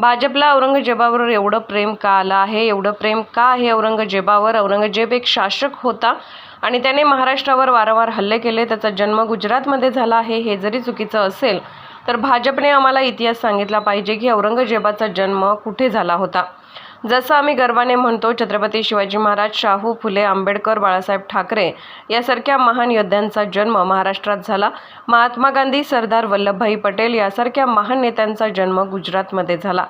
भाजपला औरंगजेबावर एवढं प्रेम का आलं आहे? एवढं प्रेम का आहे औरंगजेबावर? औरंगजेब एक शासक होता आणि त्याने महाराष्ट्रावर वारंवार हल्ले केले. त्याचा जन्म गुजरातमध्ये झाला आहे. हे जरी चुकीचं असेल तर भाजपने आम्हाला इतिहास सांगितला पाहिजे की औरंगजेबाचा जन्म कुठे झाला होता? जसं आम्ही गर्वाने म्हणतो छत्रपती शिवाजी महाराज शाहू फुले आंबेडकर बाळासाहेब ठाकरे यासारख्या महान योद्ध्यांचा जन्म महाराष्ट्रात झाला. महात्मा गांधी सरदार वल्लभभाई पटेल यासारख्या महान नेत्यांचा जन्म गुजरातमध्ये झाला.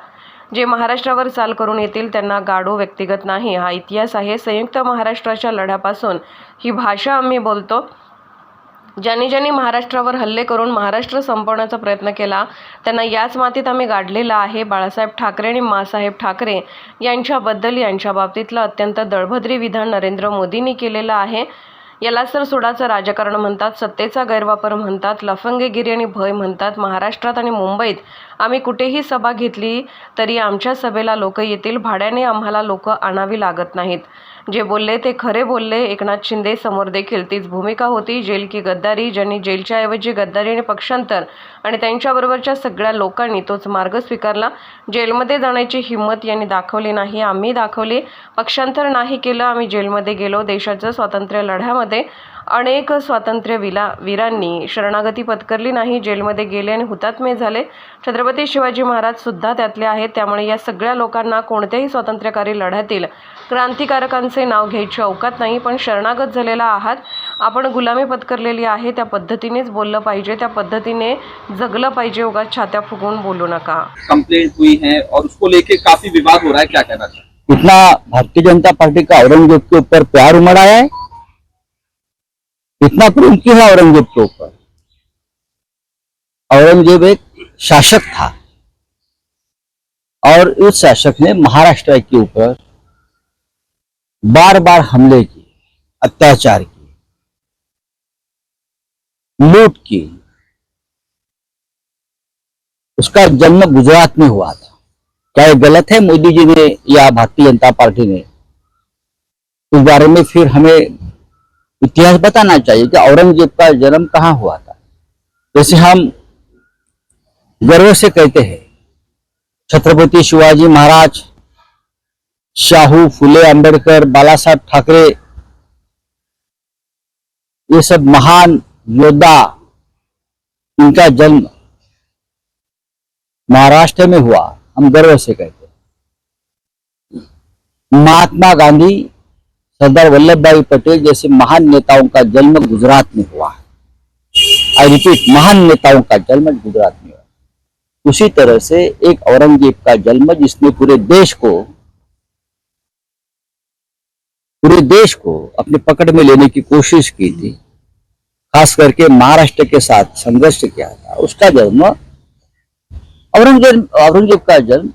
जे महाराष्ट्रावर चाल करून येतील त्यांना गाडो व्यक्तिगत नाही. हा इतिहास आहे. संयुक्त महाराष्ट्राच्या लढ्यापासून ही भाषा आम्ही बोलतो. ज्यांनी ज्यांनी महाराष्ट्रावर हल्ले करून महाराष्ट्र संपवण्याचा प्रयत्न केला त्यांना याच मातीत आम्ही गाडलेला आहे. बाळासाहेब ठाकरे आणि मासाहेब ठाकरे यांच्याबद्दल यांच्या बाबतीतलं अत्यंत दळभद्री विधान नरेंद्र मोदींनी केलेलं आहे. यालाच तर सुडाचं राजकारण म्हणतात सत्तेचा गैरवापर म्हणतात लफंगेगिरी आणि भय म्हणतात. महाराष्ट्रात आणि मुंबईत आम्ही कुठेही सभा घेतली तरी आमच्या सभेला लोक येतील. भाड्याने आम्हाला लोक आणावी लागत नाहीत. जे बोलले ते खरे बोलले. एकनाथ शिंदे समोर देखील तीच भूमिका होती. जेल की गद्दारी ज्यांनी जेलच्या ऐवजी गद्दारी आणि पक्षांतर आणि त्यांच्याबरोबरच्या सगळ्या लोकांनी तोच मार्ग स्वीकारला. जेलमध्ये जाण्याची हिंमत यांनी दाखवली नाही. आम्ही दाखवली. पक्षांतर नाही केलं. आम्ही जेलमध्ये गेलो. देशाच्या स्वातंत्र्य लढ्यामध्ये अनेक स्वातंत्र्य विला वीरांनी शरणागती पत्करली नाही. जेलमध्ये गेले आणि हुतात्मे झाले. छत्रपती शिवाजी महाराज सुद्धा त्यातले आहेत. त्यामुळे या सगळ्या लोकांना कोणत्याही स्वातंत्र्यकारी लढ्यातील क्रांतिकारकांचे नाव घ्यायची अवकात नाही पण शरणागत झालेला आहात. आपण गुलामी पत्करलेली आहे त्या पद्धतीनेच बोललं पाहिजे त्या पद्धतीने जगलं पाहिजे उगाच छात्या फुगवून बोलू नका. कंप्लेंट हुई है और उसको लेके काफी विवाद हो रहा है क्या कहना चाहिए इतना भारतीय जनता पार्टी का औरंगजेब के ऊपर प्यार उमड़ा है? इतना प्रेम क्यों है औरंगजेब के ऊपर? औरंगजेब एक शासक था। और उस शासक ने महाराष्ट्र के ऊपर बार बार हमले किए, अत्याचार किए, लूट की उसका जन्म गुजरात में हुआ था। क्या ये गलत है मोदी जी ने या भारतीय जनता पार्टी ने? इस बारे में फिर हमें इतिहास बताना चाहिए कि औरंगज़ेब का जन्म कहाँ हुआ था। जैसे हम गर्व से कहते हैं, छत्रपति शिवाजी महाराज शाहू, फुले अंबेडकर बाला साहब ठाकरे, ये सब महान योद्धा इनका जन्म महाराष्ट्र में हुआ, हम गर्व से कहते महात्मा गांधी, सरदार वल्लभ भाई पटेल जैसे महान नेताओं का जन्म गुजरात में हुआ है। आई रिपीट महान नेताओं का जन्म गुजरात में हुआ उसी तरह से एक औरंगज़ेब का जन्म जिसने पूरे देश को पूरे देश को अपने पकड़ में लेने की कोशिश की थी। खास करके महाराष्ट्र के साथ संघर्ष किया था। उसका जन्म औरंगज़ेब औरंगज़ेब का जन्म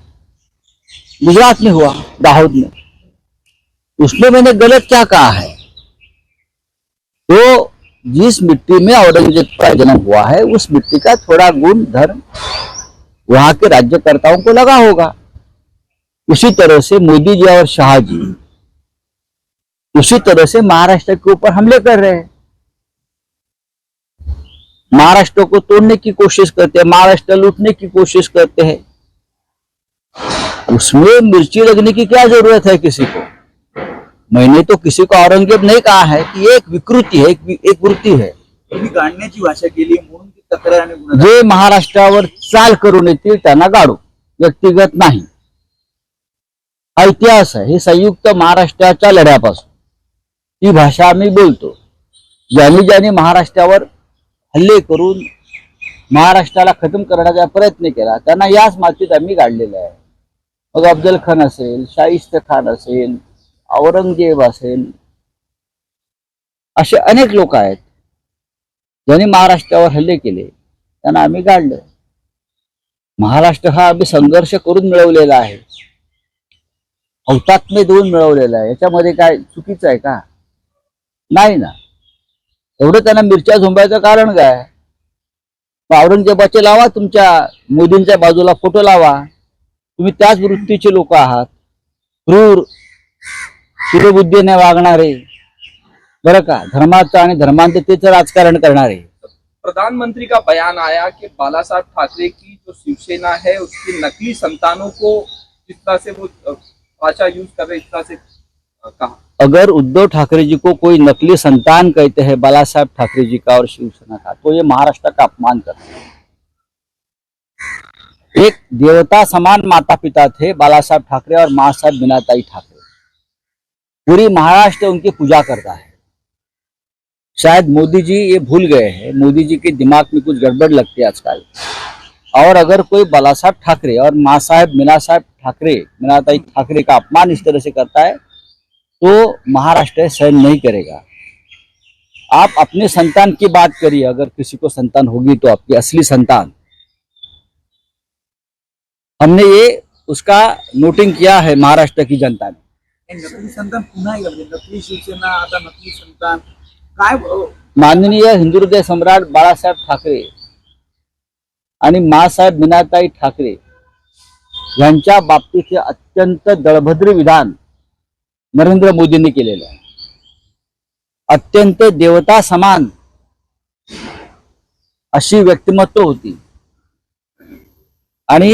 गुजरात में हुआ, दाहोद में। उसमें मैंने गलत क्या कहा है? तो जिस मिट्टी में औरंगज़ेब का जन्म हुआ है, उस मिट्टी का थोड़ा गुण, धर्म वहाँ के राज्यकर्ताओं को लगा होगा। उसी तरह से मोदी जी और शाह जी उसी तरह से महाराष्ट्र के ऊपर हमले कर रहे हैं। महाराष्ट्र को तोड़ने की कोशिश करते हैं महाराष्ट्र लूटने की कोशिश करते हैं। उसमें मिर्ची लगने की क्या ज़रूरत है किसी को? मैंने तो किसी को औरंगज़ेब नहीं कहा है कि एक विकृति है एक, एक वृत्ती है। गाडण्याची भाषा केली म्हणून ती तक्रार आणि गुन्हा जे महाराष्ट्रावर चाल करून येतील त्यांना गाडू। व्यक्तिगत नाही। हा इतिहास आहे हे संयुक्त महाराष्ट्राच्या लढ्यापासून। ही भाषा आम्ही बोलतो. ज्यांनी ज्यांनी महाराष्ट्रावर हल्ले करून महाराष्ट्राला खतम करण्याचा प्रयत्न केला त्यांना याच मातीत आम्ही गाडलेलं आहे. मग अफजल खान असेल शाहिस्त खान असेल औरंगजेब असेल असे अनेक लोक आहेत ज्यांनी महाराष्ट्रावर हल्ले केले त्यांना आम्ही गाडलं महाराष्ट्र हा आम्ही संघर्ष करून मिळवलेला आहे. हौतात्म्य देऊन मिळवलेला आहे. याच्यामध्ये काय चुकीचं आहे का? नाही ना. एवढं त्यांना मिरच्या झोंबायचं कारण काय? औरंगजेबाचे लावा तुमच्या मोदींच्या बाजूला फोटो लावा. तुम्ही त्याच वृत्तीचे लोक आहात. क्रूर सूर्यबुद्धीने वागणारे बरं का धर्माचं आणि धर्मांततेचं राजकारण करणारे. प्रधानमंत्री का बयान आया कि बाला साहब ठाकरे की जो शिवसेना है उसकी नकली संतानों को जिस तरह से वो भाषा यूज कर रहे इस तरह से कहा? अगर उद्धव ठाकरे जी को कोई नकली संतान कहते हैं, बाला साहब ठाकरे जी का और शिवसेना का तो ये महाराष्ट्र का अपमान करते हैं। एक देवता समान माता पिता थे, बाला साहब ठाकरे और माँ साहब बिनाताई ठाकरे। पूरी महाराष्ट्र उनकी पूजा करता है। शायद मोदी जी ये भूल गए हैं, मोदी जी के दिमाग में कुछ गड़बड़ लगती है आजकल। और अगर कोई बाला साहब ठाकरे और माँ साहब मीना साहब ठाकरे मीनाताई ठाकरे का अपमान इस तरह से करता है तो महाराष्ट्र सहन नहीं करेगा। आप अपने संतान की बात करिए अगर किसी को संतान होगी तो आपकी असली संतान। हमने ये उसका नोटिंग किया है महाराष्ट्र की जनता ने। हे संतान पुन्हा म्हणजे नकली शिवसेना आता नकली संतान काय अ, माननीय हिंदुहृदय सम्राट बाळासाहेब ठाकरे आणि मासाहेब मीनाताई ठाकरे यांच्या बाबतीचे अत्यंत दळभद्र विधान नरेंद्र मोदींनी केलेलं आहे. अत्यंत देवता समान अशी व्यक्तिमत्व होती. आणि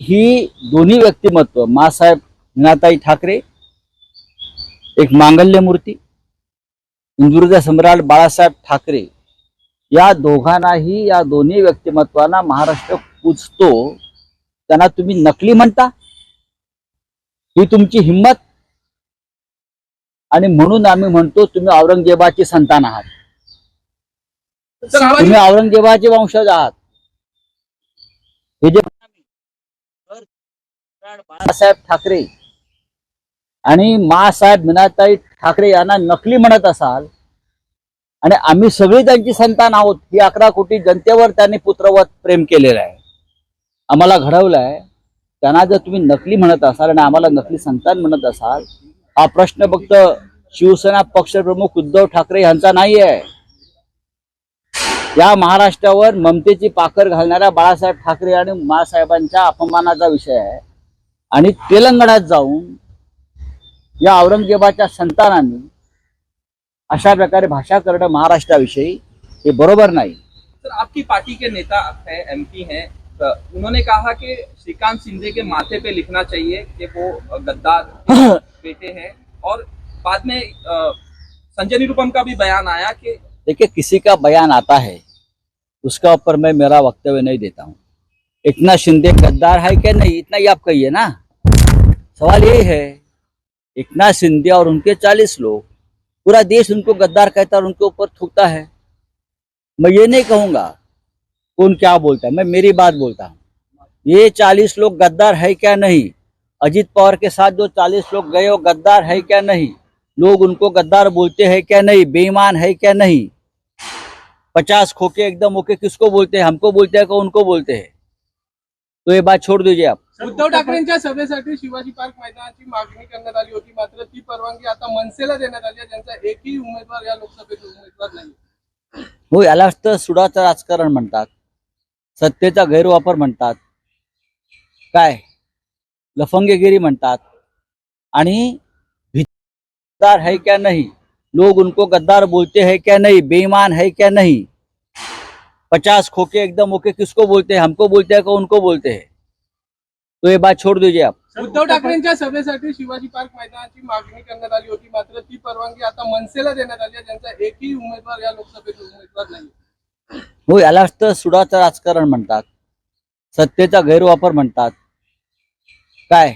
ही दोन्ही व्यक्तिमत्व मासाहेब मीनाताई ठाकरे एक मांगल्य मूर्ती हिंदुहृदय सम्राट बाळासाहेब ठाकरे या दोघांनाही या दोन्ही व्यक्तिमत्वांना महाराष्ट्र पूजतो. त्यांना तुम्ही नकली म्हणता? ही तुमची हिंमत? आणि म्हणून आम्ही म्हणतो तुम्ही औरंगजेबाची संतान आहात. तुम्ही औरंगजेबाचे वंशज आहात. हे जे बाळासाहेब ठाकरे आणि मासाहेब मीनाताई ठाकरे यांना नकली म्हणत असाल आणि आम्ही सगळी त्यांची संतान आहोत ही अकरा कोटी जनतेवर त्यांनी पुत्रवत प्रेम केलेलं आहे. आम्हाला घडवलं आहे त्यांना जर तुम्ही नकली म्हणत असाल आणि आम्हाला नकली संतान म्हणत असाल हा प्रश्न फक्त शिवसेना पक्षप्रमुख उद्धव ठाकरे यांचा नाही आहे या महाराष्ट्रावर ममतेची पाकर घालणाऱ्या बाळासाहेब ठाकरे आणि मासाहेबांच्या अपमानाचा विषय आहे. आणि तेलंगणात जाऊन या औरंगजेबाच्या संतानांनी अशा प्रकारे भाषा करणं महाराष्ट्राविषयी हे बरोबर नाही. सर आपकी पार्टी के नेता है एमपी हैं उन्होंने कहा कि श्रीकांत शिंदे के माथे पे लिखना चाहिए कि वो गद्दार बेटे हैं। और बाद में संजय निरुपम का भी बयान आया कि देखिए किसी का बयान आता है उसका ऊपर मैं मेरा वक्तव्य नहीं देता हूँ। इतना शिंदे गद्दार है क्या? नहीं इतना ही आप कहिए ना। सवाल यही है इतना शिंदे और उनके चालीस लोग पूरा देश उनको गद्दार कहता है और उनके ऊपर थूकता है। मैं ये नहीं कहूँगा कौन क्या बोलता है? मैं मेरी बात बोलता हूँ। ये चालीस लोग गद्दार है क्या नहीं? अजीत पवार के साथ जो चालीस लोग गए वो गद्दार है क्या नहीं? लोग उनको गद्दार बोलते हैं क्या नहीं? बेईमान है क्या नहीं? पचास खोके एकदम ओके किसको बोलते हैं? हमको बोलते हैं कि उनको बोलते हैं? तो ये बात छोड़ दीजिए आप। उद्धव ठाकरेंच्या सभेसाठी शिवाजी पार्क मैदानाची मागणी करण्यात आली होती. मात्र ती परवानगी आता मनसेला देण्यात आली आहे. ज्यांचा एकही उमेदवार या लोकसभेत उमेदवार नाही. हो यालाच तर सुडाचं राजकारण म्हणतात. सत्तेचा गैरवापर म्हणतात. काय? लफंगेगिरी म्हणतात. आणि गद्दार है क्या नहीं? लोग उनको गद्दार बोलते हैं क्या नहीं? बेईमान है क्या नहीं? पचास खोके एकदम ओके किसको बोलते हैं? हमको बोलते हैं कि उनको बोलते हैं? तो ये बात छोड़ दीजिए आप। उद्धव ठाकरेंच्या सभेसाठी शिवाजी पार्क मैदानाची मागणी करण्यात आली होती. मात्र ती परवानगी आता मनसेला देण्यात आली आहे. ज्यांचा एकही उमेदवार या लोकसभेत उमेदवार नाही. हो यालाच तर सुडाचं राजकारण म्हणतात. सत्तेचा गैरवापर म्हणतात. काय?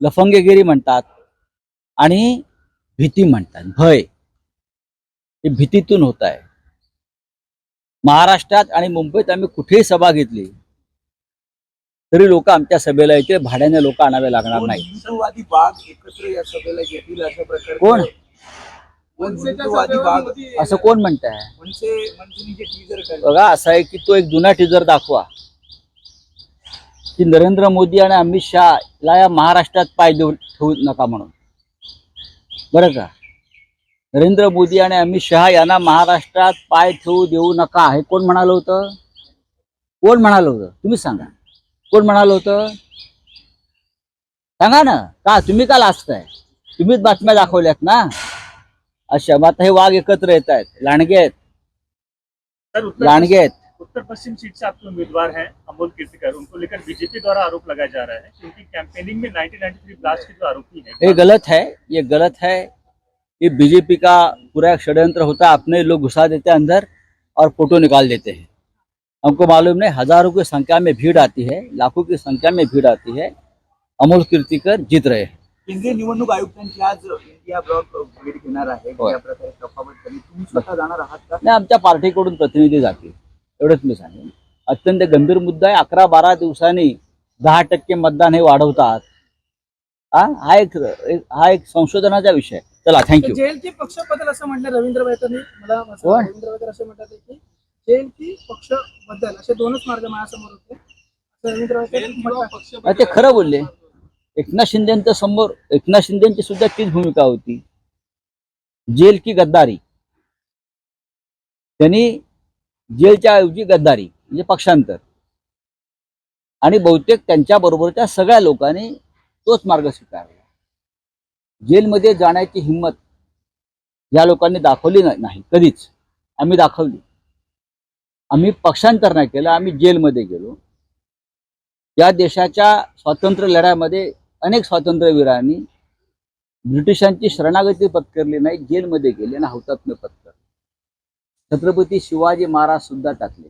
लफंगेगिरी म्हणतात. आणि भीती म्हणतात. भय. हे भीतीतून होत आहे. महाराष्ट्रात आणि मुंबईत आम्ही कुठेही सभा घेतली तरी लोक आमच्या सभेला येते भाड्याने लोक आणावे लागणार नाही कोण? असं कोण म्हणत आहे मनसे मनसेने जे टीजर काढलं बघा असं आहे की तो एक जुना टीजर दाखवा. की नरेंद्र मोदी आणि अमित शहाला या महाराष्ट्रात पाय देऊ ठेवू नका म्हणून. बरं का? नरेंद्र मोदी आणि अमित शहा यांना महाराष्ट्रात पाय ठेवू देऊ नका हे कोण म्हणालं होतं? कोण म्हणालं होतं? तुम्ही सांगा. कोण म्हणालं होतं? सांगा ना. का? तुम्ही का लाजताय? तुम्हीच बातम्या दाखवल्यात ना. आता हे वाघ एकत्र येत आहेत. लांडगे आहेत. लांडगे आहेत. उत्तर पश्चिम सीट से आपके उम्मीदवार हैं अमोल कीर्तिकर उनको लेकर बीजेपी द्वारा आरोप लगाया जा रहा है कि उनकी कैंपेनिंग में 1993 ब्लास्ट के जो आरोपी ये गलत है ये गलत है ये बीजेपी का पूरा एक षड्यंत्र होता है अपने लोग घुसा देते हैं अंदर और फ़ोटो निकाल देते हैं। हमको मालूम नहीं हज़ारों की संख्या में भीड़ आती है लाखों की संख्या में भीड़ आती है। अमोल कीर्तिकर जीत रहे हैं। केंद्रीय निवडणूक आयुक्तांची आज इंडिया ब्लॉक भेट घेणार आहे. होय. या प्रकारे तफावत झाली तुम्ही स्वतः जाणार आहात का? नाही आमच्या पार्टीकडून प्रतिनिधी जातील. एवढंच मी सांगेन. अत्यंत गंभीर मुद्दा आहे. अकरा बारा दिवसांनी दहा टक्के मतदान हे वाढवतात. हा हा एक हा एक संशोधनाचा विषय आहे. चला थँक्यू जेलची पक्ष बदल असं म्हटलं रवींद्र वैकरनी मला असं कोण? रवींद्र वैकर असं म्हणतात की जेलची पक्ष बदल असे दोनच मार्ग माझ्यासमोर होते. असं रवींद्र जेल हा, ते खरं बोलले. एकनाथ शिंदेच्या समोर एकनाथ शिंदेची सुद्धा तीच भूमिका होती. जेल की गद्दारी. त्यांनी जेलच्या ऐवजी गद्दारी म्हणजे पक्षांतर. आणि बहुतेक त्यांच्या बरोबरच्या सगळ्या लोकांनी तोच मार्ग स्वीकारला. जेलमध्ये जाण्याची हिंमत या लोकांनी दाखवली नाही कधीच. आम्ही दाखवली. आम्ही पक्षांतर नाही केलं आम्ही जेलमध्ये गेलो. या देशाच्या स्वातंत्र्य लढ्यामध्ये अनेक स्वातंत्र्यवीरांनी ब्रिटिशांची शरणागती पत्करली नाही जेलमध्ये गेले आणि हौतात्म्य पत्कर छत्रपती शिवाजी महाराज सुद्धा टाकले.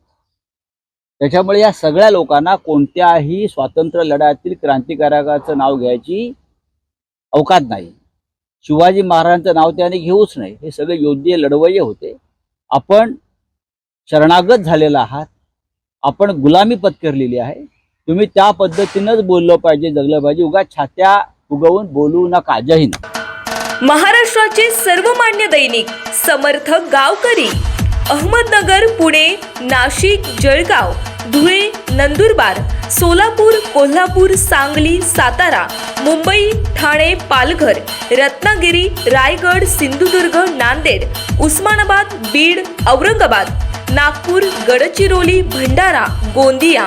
त्याच्यामुळे या सगळ्या लोकांना कोणत्याही स्वातंत्र्य लढ्यातील क्रांतिकारकाचं नाव घ्यायची अवकात नाही. शिवाजी महाराजांचं नाव त्याने घेऊच नाही. हे सगळे योद्धे लढवय्ये होते. आपण शरणागत झालेला आहात. आपण गुलामी पत्करलेली आहे. तुम्ही त्या पद्धतीनंच बोललं पाहिजे जगलं पाहिजे. उगा छात्या उगवून बोलू नका. जय हिंद. महाराष्ट्राचे सर्वमान्य दैनिक समर्थक गावकरी अहमदनगर पुणे नाशिक जळगाव धुळे नंदुरबार सोलापूर कोल्हापूर सांगली सातारा मुंबई ठाणे पालघर रत्नागिरी रायगड सिंधुदुर्ग नांदेड उस्मानाबाद बीड औरंगाबाद नागपूर गडचिरोली भंडारा गोंदिया